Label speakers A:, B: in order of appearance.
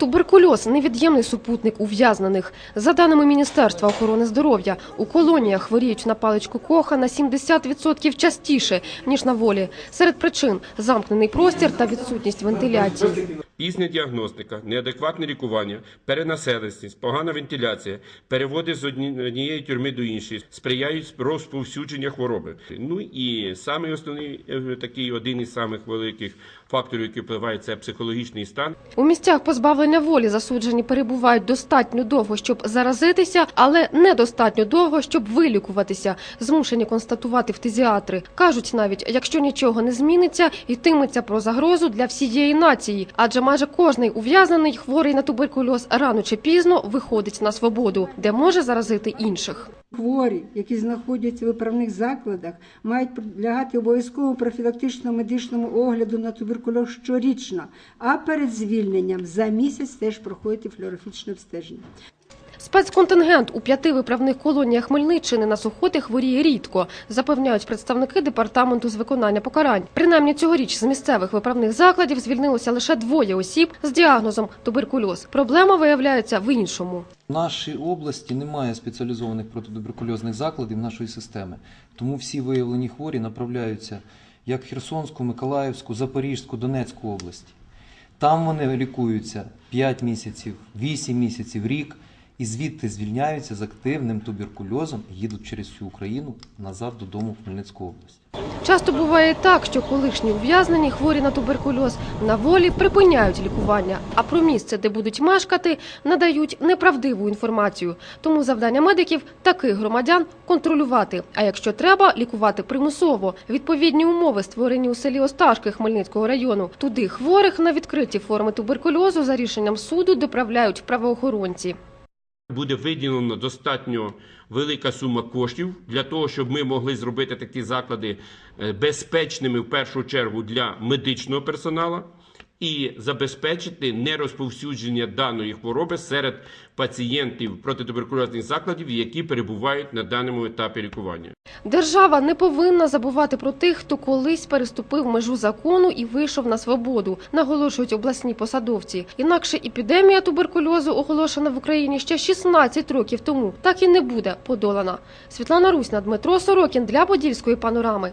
A: Туберкульоз невід'ємний супутник ув'язнених. За даними Міністерства охорони здоров'я, у колоніях хворіють на паличку коха на 70% частіше ніж на волі. Серед причин замкнений простір та відсутність вентиляції.
B: Пізня діагностика, неадекватне лікування, перенаселеність, погана вентиляція, переводи з однієї тюрми до іншої сприяють розповсюдження хвороби. Ну і саме основний е, такий один із самих великих факторів, який впливає, це психологічний стан.
A: У місцях позбавлення волі засуджені перебувають достатньо довго, щоб заразитися, але недостатньо довго, щоб вилікуватися. Змушені констатувати фтизіатри. Кажуть навіть, якщо нічого не зміниться, йтиметься про загрозу для всієї нації, адже майже кожний ув'язнений хворий на туберкульоз рано чи пізно виходить на свободу, де може заразити інших.
C: Хворі, які знаходяться в виправних закладах, мають підлягати обов'язковому профілактичному медичному огляду на туберкульоз щорічно, а перед звільненням за місяць теж проходити флюорофічне обстеження.
A: Спецконтингент у п'яти виправних колоніях Хмельниччини на сухоти хворіє рідко, запевняють представники департаменту з виконання покарань. Принаймні цьогоріч з місцевих виправних закладів звільнилося лише двоє осіб з діагнозом туберкульоз. Проблема виявляється в іншому.
D: В нашій області немає спеціалізованих протитуберкульозних закладів нашої системи, тому всі виявлені хворі направляються як в Херсонську, Миколаївську, Запорізьку, Донецьку області. Там вони лікуються 5 місяців, 8 місяців, рік, і звідти звільняються з активним туберкульозом і їдуть через всю Україну назад додому в Хмельницьку область.
A: Часто буває так, що колишні ув'язнені хворі на туберкульоз на волі припиняють лікування, а про місце, де будуть мешкати, надають неправдиву інформацію. Тому завдання медиків таких громадян контролювати. А якщо треба, лікувати примусово. Відповідні умови створені у селі Осташки Хмельницького району. Туди хворих на відкриті форми туберкульозу за рішенням суду доправляють правоохоронці.
B: Буде виділено достатньо велика сума коштів для того, щоб ми могли зробити такі заклади е, безпечними в першу чергу для медичного персоналу і забезпечити нерозповсюдження даної хвороби серед пацієнтів протитуберкульозних закладів, які перебувають на даному етапі лікування.
A: Держава не повинна забувати про тих, хто колись переступив межу закону і вийшов на свободу, наголошують обласні посадовці. Інакше епідемія туберкульозу, оголошена в Україні ще 16 років тому, так і не буде подолана. Світлана Русна, Дмитро Сорокін для Подільської панорами.